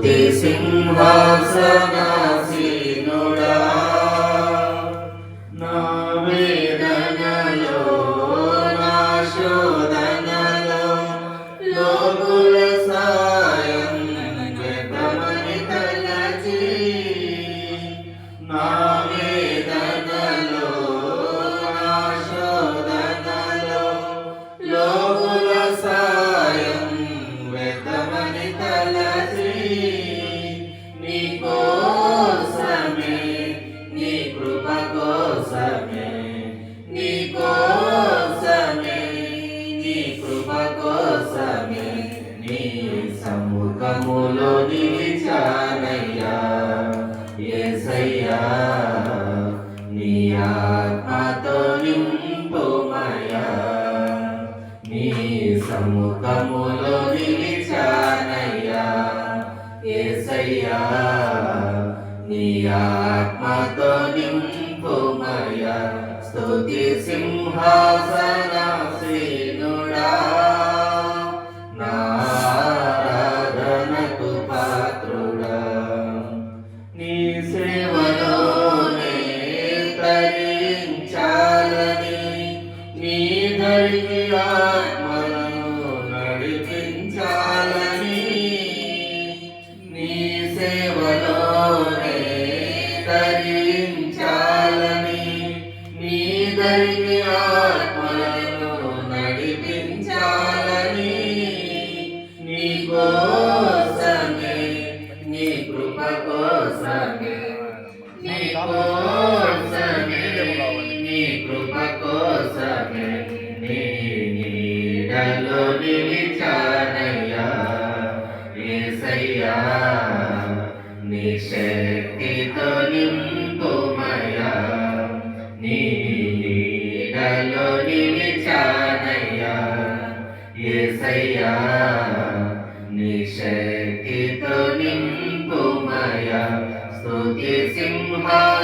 స్తుతి కోసమే నీ కృప కోసమే నీ కోసమే నీ కృప కోసమే నీ సముఖములో నిలిచానయ్యా. యేసయ్యా నీ ఆత్మతో నింపుమయ్యా. నీ సముఖములో నిలిచానయ్యా. ఏసయ్యా నీ ఆత్మతో నింపుమయ స్తుతి సింహాసనాసీనుడా నా నీ దరికి ఆత్మలను నడిపించాలని నీ కోసమే నీ కృప కోసమే నీ కోసమే నీ కృప కోసమే నీ నీడలో నిలిచానయ్యా నీ శక్తితో నిలిచానయ్యా యేసయ్యా నీ శక్తితో నింపుమయ్యా. స్తుతి సింహాసనాసీనుడా.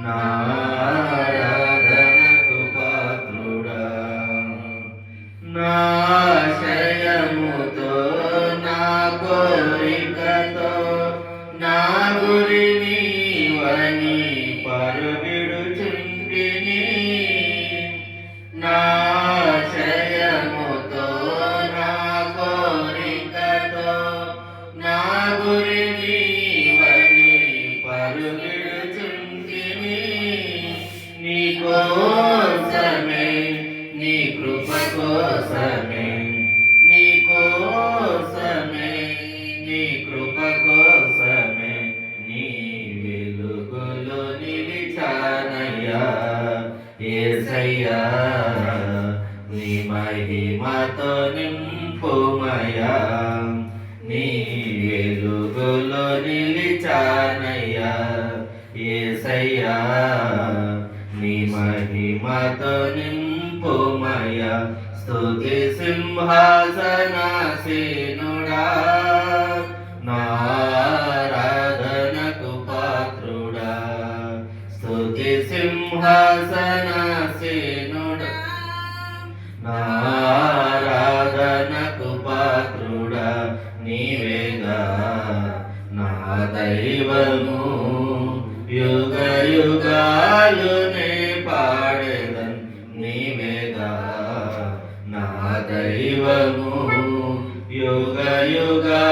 నా పాత్రుడా. నా నా కోరికతో నా గురి కోసమే నీ కృప కోసమే నీ కోసమే నీ కృప కోసమే నీ వెలుగులో నిలిచానయ్యా. ఏసయ్యా నీ మహిమతో నింపుమయ్యా. నీ వెలుగులో నిలిచానయ్యా. ఏసయ్యా మహిమతో నింపుమయ స్తుతి సింహాసనాసీనుడా. నారాధనకు పాత్రుడా. స్తుతి సింహాసనాసీనుడా. నారాధనకు పాత్రుడా. నీవేగా నా దైవము. యుగ యుగాలు దైవము యుగ యుగాలునే